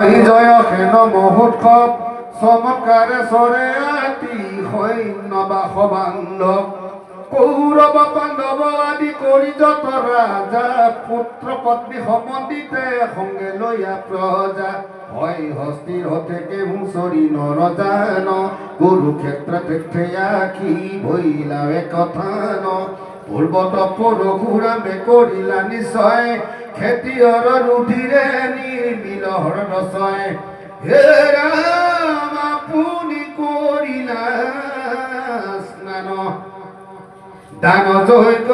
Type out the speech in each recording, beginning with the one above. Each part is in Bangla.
জয় হেন মহোৎসৱ, চমৎকাৰে চৰে আতি সৈন্য বা সবান্ধৱ কৌৰৱ পাণ্ডৱ আদি কৰি যত ৰাজা, পুত্ৰ পত্নী সমন্বিতে সংগে লৈয়া প্ৰজা। হয় হস্তিৰ থেকে হুঁচৰি নৰজান কুৰুক্ষেত্ৰ প্ৰেক্ষয়া কি কথা পূৰ্বত পৰশুৰামে কৰিলা নিশ্চয় খেতিয়ৰ ৰুধিৰে নিৰ্মিল হৰদশয় হে ৰাম আপুনি কৰিলা স্নান। দান যজ্ঞ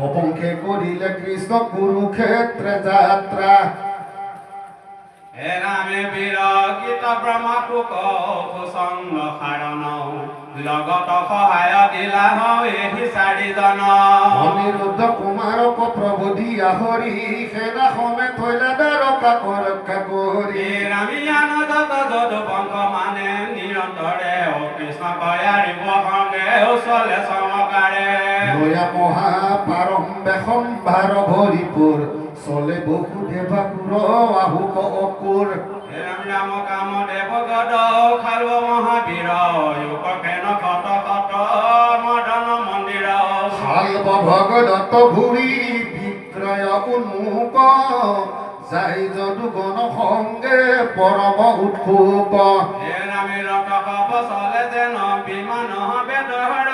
সপংখে কৰিলে কৃষ্ণ কুৰুক্ষেত্ৰে যাত্ৰা ৰামে বীৰ গীত ব্ৰহ্মপুক ভূচন্দ সাৰণ লগত সহায় দিলা এই চাৰিজন অনিৰুদ্ধ কুমাৰক প্ৰভু দিয়া হৰি সেনা সমে থৈলা দ্বাৰকা ৰক্ষা কৰি ৰামিয়ান যত যদু পংক মানে নিৰন্তৰে ও কৃষ্ণ কয়াৰিব সংগে চলে চমকাৰে মহা পাৰম্বে সম্ভাৰ ভৰিপুৰ চলে বহু দেৱাকুৰ আহুক অকুৰ হে ৰাম ৰাম কাম দেৱ গদ খাল মহাবীৰ যুগকেন কত কত মদন মন্দিৰ শাল্ব ভগদত্ত ভুৰি বিক্ৰয় উন্মুখ। যাই যদু গণ সংগে পৰম উৎসুক হে ৰামে ৰটক বচলে যেন বিমান যাই দৰ্জ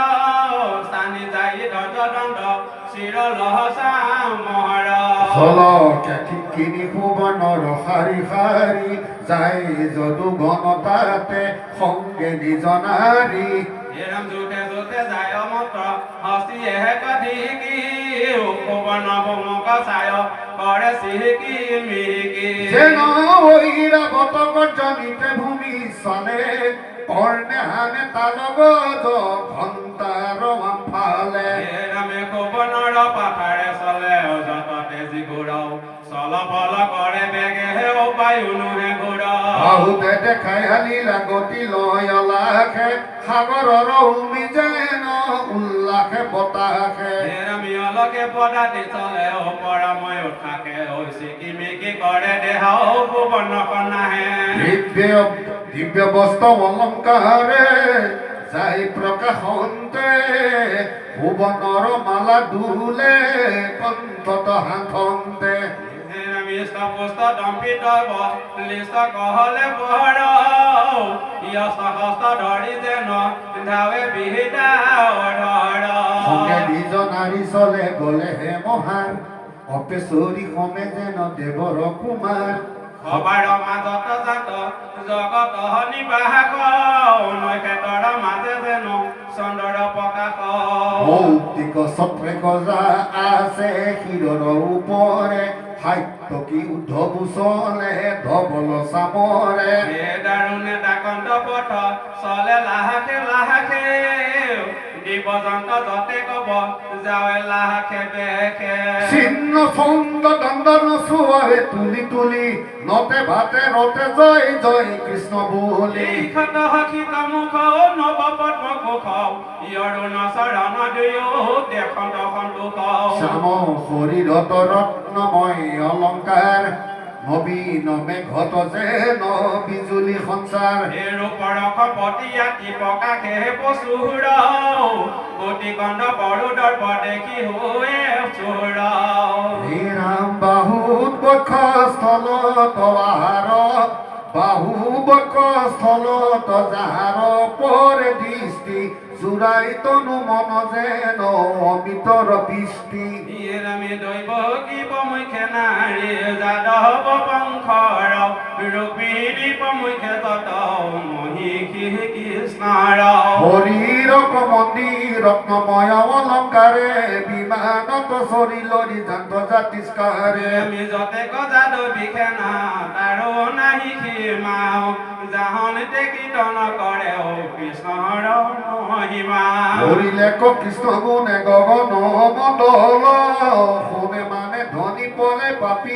দণ্ড চিৰ লহচা মহৰ চল কেঠি কিনি সুবৰ্ণৰ শাৰী শাৰী যাই যদু গণ তাতে সংগে নিজ নাৰী। এরম জুটে জুটে যায় মন্ত্র হসিয়ে কধিকি উপবন ভূমক সায় করে সিহিকি মিহিকি যেন ওইরা বতক জনিতে ভূমি চলে কর্ণে হানে তালগ ঘন্টার আহুতে দেখাই হালি লাগতি লয় অলাখে সাগৰৰ উমি যায় উল্লাসে বতাহে আমি অলকে পদা চলে ওপৰা মই উঠাকে হৈছে কি কৰে দেহা ভুৱন কনাহে দিব্য দিব্য বস্ত্ৰ অলংকাৰে যাই প্ৰকাশ ভুৱনৰ মালা দুহুলে কণ্ঠত হাঁহে নিৰামিষ পুস্ত দম্পিত লিষ্ট কহলে পহৰ ইয়স্ত হস্ত ধৰি যেন ধাৱে বিহিতা সংগে ধৰ নিজ নাৰী চলে গলে হে মহাৰ অপেচৰি সমে যেন দেৱৰ কুমাৰ সবাৰ মাজত জাত জগত নিবাস নৈক্ষেত্ৰৰ মাজে যেন চন্দ্ৰৰ প্ৰকাশ মৌক্তিক ছত্ৰে গজা আছে শিৰৰ ওপৰে সাত্যকী উদ্ধৱ চলে ধবল সামরে হে দাৰুণে দাকন্ত পথ চলে লাহাকে লাহাকে। জীৱ-জন্ত যতে কব যাৱে লাহাকে বেকে চিহ্ন ছন্দ দণ্ড নচুৱাৰে তুলি তুলি নতে ভাতে ৰতে জয় জয় কৃষ্ণ বুলি। লিখত হকিত মুখ নৱ পদ্ম কোষ ইয়ৰুণ চৰণ দুয়ো দেখন্ত সন্তোষ শ্যাম শৰীৰত ৰত্নময় অলংকাৰ নবীন মেঘত যেন বিজুলী সঞ্চাৰ। হে ৰূপৰ পতিয়াতি প্ৰকাশে পচুৰ গতি কণ্ড বড়ো দৰ্প দেখি হৈ চোৰ শ্ৰীৰাম বাহুত বক্ষ স্থলত আহাৰ বাহু বক্ষ স্থলত যাহাৰ পৰে দৃষ্টি জোৰাই তনু মন যে নমিত বৃষ্টি আমি নাৰী যাদ হব পংখ ৰূপী তত মহিষী কৃষ্ণৰ হৰি ৰত্নময় অলংকাৰে বিমানত চৰি লৰি জাতিষ্কাৰে। আমি যতে না তাৰো নাহি জাহনতে কীৰ্তন কৰে ও কৃষ্ণৰ মহিমা। ক কৃষ্ণ গুণে গগন মণ্ডল শুনে মানে ধনী পলে পাপী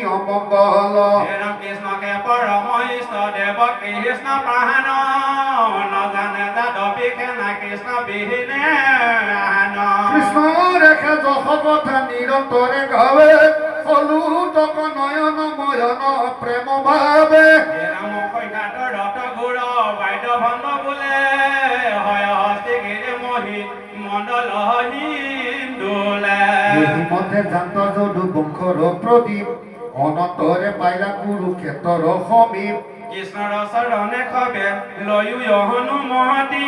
ৰাম কৃষ্ণকে পৰম ইষ্ট দেৱ কৃষ্ণ প্ৰাণ নজানে যাদৱী সেনা কৃষ্ণ বিহীনে কৃষ্ণ ৰেখে যশ কথা নিৰন্তৰে গাৱে মধ্যে জান্ত যদু বংশৰ প্ৰদীপ অনন্তৰে পাইলা কুৰুক্ষেত্ৰৰ সমীপ কৃষ্ণৰ চৰণে খবে লৈও হনুমতি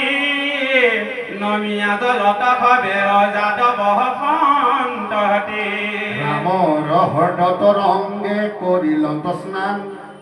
নমিয়া জলত খবে যাদৱ সন্ততি ৰামৰ হৰ্দতৰ অংগে কৰিলন্ত স্নান।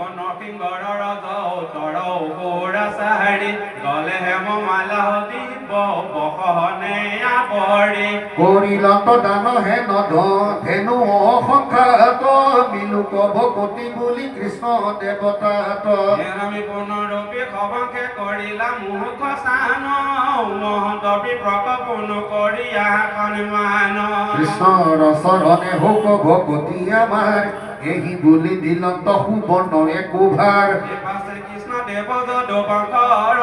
ৰামে ভুৱন সিংহৰ ৰজ উত্তৰ ওপৰা চাহাৰী গলে হেম মালা দিব বসনে আপৰি কৰিলন্ত দান হেন ধেনু অসংখ্যাত মিলুক ভকতি বুলি কৃষ্ণ দেৱতাত। আমি পুনৰূপী সবাকে কৰিলা মুখ স্থান মহন্ত বিপ্ৰকপন কৰি সন্মান। কৃষ্ণৰ চৰণে হোক ভকতি আমাৰ। এহি বুলি সুবৰ্ণ একোভাৰ পাছে কৃষ্ণ দেব বংশৰ